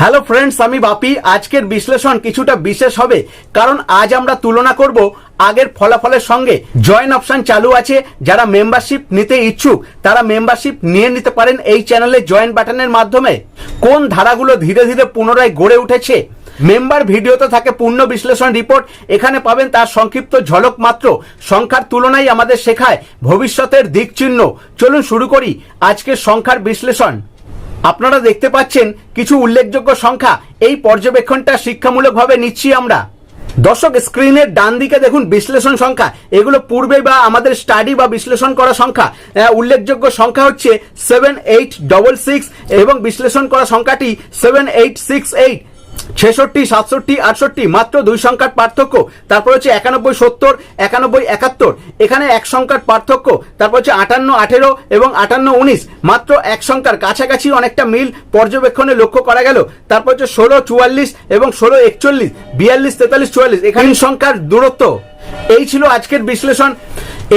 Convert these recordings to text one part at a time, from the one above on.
Hello friends আমি বাপি। আজকের বিশ্লেষণ কিছুটা বিশেষ হবে, কারণ আজ আমরা তুলনা করব আগের ফলাফলের সঙ্গে। জয়েন অপশন চালু আছে, যারা মেম্বারশিপ নিতে ইচ্ছুক, তারা মেম্বারশিপ নিয়ে নিতে পারেন এই চ্যানেলে জয়েন বাটনের মাধ্যমে। কোন ধারাগুলো ধীরে ধীরে পুনরায় গড়ে উঠেছে? মেম্বার ভিডিওতে থাকে পূর্ণ বিশ্লেষণ রিপোর্ট এখানে পাবেন তার সংক্ষিপ্ত ঝলক মাত্র। সংখ্যার তুলনায় আমাদের শেখায় ভবিষ্যতের দিক চিহ্ন চলুন শুরু করি আজকের সংখ্যার বিশ্লেষণ। আপনারা দেখতে পাচ্ছেন কিছু উল্লেখযোগ্য সংখ্যা। এই পর্যবেক্ষণটা শিক্ষামূলকভাবে নিচ্ছি আমরা। দর্শক, স্ক্রিনের ডান দিকে দেখুন বিশ্লেষণ সংখ্যা। এগুলো পূর্বে বা আমাদের স্টাডি বা বিশ্লেষণ করা সংখ্যা। উল্লেখযোগ্য সংখ্যা হচ্ছে সেভেন এইট ডবল সিক্স এবং বিশ্লেষণ করা সংখ্যাটি সেভেন এইট সিক্স এইট ছেষট্টি সাতষট্টি আটষট্টি মাত্র দুই সংখ্যার পার্থক্য। তারপর হচ্ছে একানব্বই সত্তর একানব্বই একাত্তর। এখানে এক সংখ্যার পার্থক্য তারপর হচ্ছে আটান্ন আঠেরো এবং আটান্ন উনিশ। মাত্র এক সংখ্যার কাছাকাছি অনেকটা মিল পর্যবেক্ষণে লক্ষ্য করা গেল। তারপর হচ্ছে ষোলো চুয়াল্লিশ এবং ষোলো একচল্লিশ বিয়াল্লিশ তেতাল্লিশ চুয়াল্লিশ। এখানে সংখ্যার দূরত্ব। এই ছিল আজকের বিশ্লেষণ।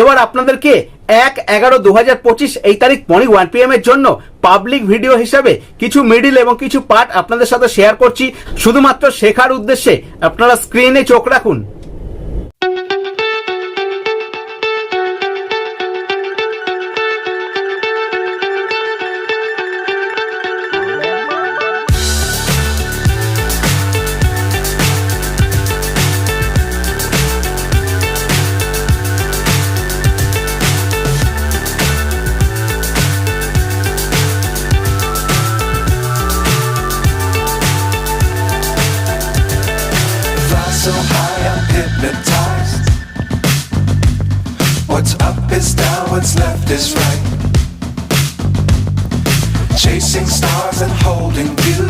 এবার আপনাদেরকে এক এগারো দু হাজার পঁচিশ এই তারিখ মর্নিং ওয়ান পি এম এর জন্য পাবলিক ভিডিও হিসাবে কিছু মিডিল এবং কিছু পার্ট আপনাদের সাথে শেয়ার করছি। শুধুমাত্র শেখার উদ্দেশ্যে আপনারা স্ক্রিনে চোখ রাখুন। now what's left is right. Chasing stars and holding you.